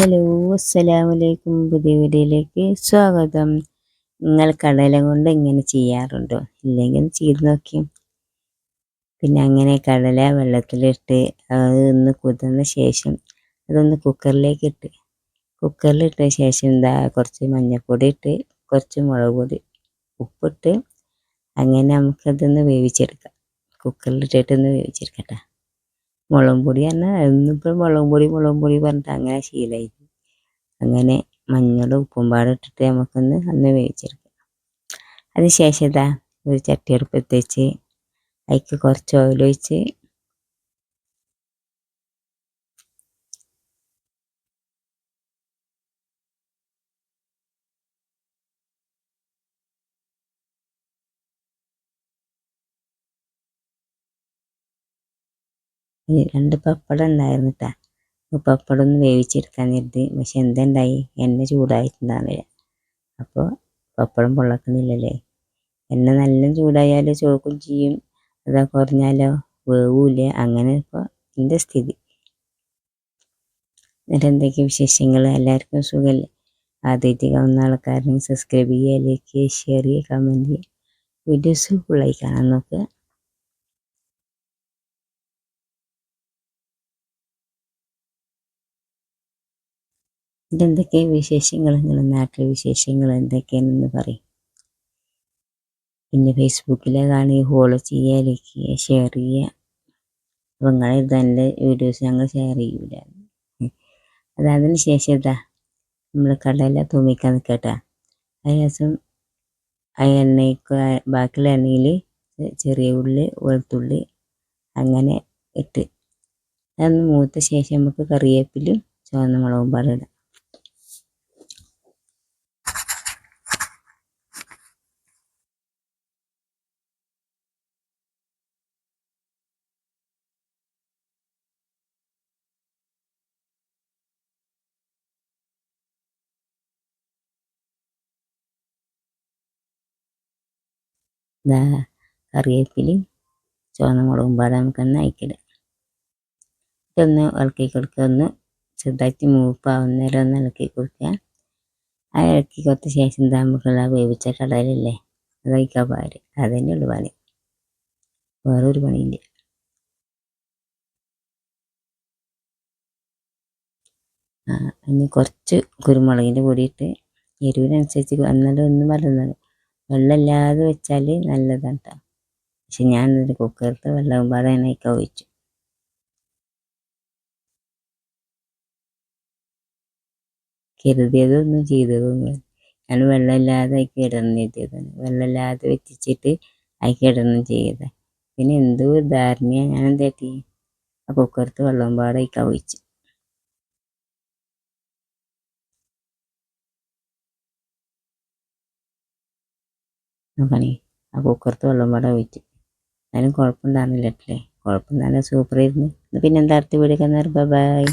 Hello അസ്സലാമലൈക്കും പുതിയ വീഡിയോയിലേക്ക് സ്വാഗതം. നിങ്ങൾ കടല കൊണ്ട് ഇങ്ങനെ ചെയ്യാറുണ്ടോ? ഇല്ലെങ്കിൽ ചെയ്ത് നോക്കി. പിന്നെ അങ്ങനെ കടല വെള്ളത്തിലിട്ട് അത് ഒന്ന് കുതിർന്ന ശേഷം അതൊന്ന് കുക്കറിലേക്ക് ഇട്ട്. കുക്കറിലിട്ട ശേഷം എന്താ കുറച്ച് മഞ്ഞൾപ്പൊടി ഇട്ട് കുറച്ച് മുളക് പൊടി ഉപ്പിട്ട് അങ്ങനെ നമുക്കതൊന്ന് വേവിച്ചെടുക്കാം. കുക്കറിലിട്ടിട്ടൊന്ന് വേവിച്ചെടുക്കട്ടെ മുളക് പൊടി പറഞ്ഞാൽ ഇന്നിപ്പോൾ മുളക് പൊടി മുളക് പൊടി പറഞ്ഞിട്ട് അങ്ങനെ ശീലമായി അങ്ങനെ മഞ്ഞളും ഉപ്പും പാടെ ഇട്ടിട്ട് നമുക്കൊന്ന് അന്ന് വേവിച്ചെടുക്കാം. അതിന് ശേഷം ഇതാ ഒരു ചട്ടി അടുപ്പത്ത് വെച്ച് അതിക്ക് കുറച്ച് ഓയിൽ രണ്ട് പപ്പടം ഉണ്ടായിരുന്നു കേട്ടോ പപ്പടം ഒന്ന് വേവിച്ചെടുക്കാൻ കരുതി. പക്ഷെ എന്തുണ്ടായി? എണ്ണ ചൂടായിട്ടുണ്ടാവില്ല. അപ്പോൾ പപ്പടം പൊള്ളക്കണില്ലല്ലേ? എണ്ണ നല്ല ചൂടായാലോ ചോക്കും ചെയ്യും അതാ കുറഞ്ഞാലോ? വേവില്ല. അങ്ങനെ ഇപ്പോൾ എന്റെ സ്ഥിതി. എന്നിട്ട് എന്തൊക്കെ വിശേഷങ്ങൾ എല്ലാവർക്കും സുഖമല്ലേ ആദ്യമായിട്ട് കാണുന്ന ആൾക്കാരെ സബ്സ്ക്രൈബ് ചെയ്യുക ലൈക്ക് ചെയ്യുക ഷെയർ ചെയ്യുക കമന്റ് ചെയ്യുക. വീഡിയോസ് ഫുള്ളായി കാണാൻ നോക്കുക. ഇതെന്തൊക്കെ വിശേഷങ്ങൾ? നിങ്ങളുടെ നാട്ടിലെ വിശേഷങ്ങൾ എന്തൊക്കെയാണെന്ന് പറയും. പിന്നെ ഫേസ്ബുക്കിലെ കാണുക ഫോളോ ചെയ്യുക ലൈക്ക് ചെയ്യുക ഷെയർ ചെയ്യുക. അപ്പം നിങ്ങൾ ഇതെന്റെ വീഡിയോസ് ഞങ്ങൾ ഷെയർ ചെയ്യൂല. അതതിന് ശേഷം ഇതാ നമ്മൾ കടല തൂമിക്കാൻ നിൽക്കട്ടെ. അതിനുശേഷം ആ എണ്ണയ്ക്ക് ബാക്കിയുള്ള എണ്ണയിൽ ചെറിയ ഉള്ളി വെളുത്തുള്ളി അങ്ങനെ ഇട്ട്. അതൊന്ന് മൂത്ത ശേഷം നമുക്ക് കറിവേപ്പിലും ചുവന്ന മുളകും പാടിടാം ഇതാ കറിവേപ്പിലയും ചുവന്ന മുളകും പാടെ നമുക്കൊന്ന് അയക്കിടാം. ഇതൊന്ന് ഇളക്കി കൊടുക്കുക. ഒന്ന് ചെറുതായിട്ട് മൂപ്പാവുന്നേരം ഒന്ന് ഇളക്കി കൊടുക്കുക. ആ ഇളക്കി കൊടുത്ത ശേഷം നമുക്കുള്ള വേവിച്ച കടലല്ലേ അത് കഴിക്കാൻ പാര് അതന്നെ ഉള്ളു പണി. വേറൊരു പണിയില്ല. ആ ഇനി കുറച്ച് കുരുമുളകിന്റെ പൊടിയിട്ട് എരിവിനനുസരിച്ച് എന്നാലും ഒന്നും മറന്നത് വെള്ളമില്ലാതെ വെച്ചാൽ നല്ലതാണ് പക്ഷെ ഞാൻ ഒരു കുക്കറിലത്തെ വെള്ളം പാടെ അതിനൊക്കെ ഒഴിച്ചു കരുതിയതൊന്നും ചെയ്തതൊന്നും ഞാൻ വെള്ളമില്ലാതെ ചെയ്തതാണ് വെള്ളമില്ലാതെ വെച്ചിട്ട് അതിക്ക് കിടന്ന് ചെയ്തത് പിന്നെ എന്തോ ധാരണയാണ് ഞാൻ എന്താ പറ്റി ആ കുക്കറത്ത് വെള്ളം പാടെ ഒഴിച്ചു നോക്കണേ ആ കുക്കറത്ത് വെള്ളം പാടെ ഒഴിച്ച്. എന്നാലും കുഴപ്പമുണ്ടായിരുന്നില്ല അല്ലേ? കുഴപ്പമുണ്ടാകുന്ന സൂപ്പറായിരുന്നു പിന്നെ എന്താ അടുത്ത വീഡിയോ ബൈ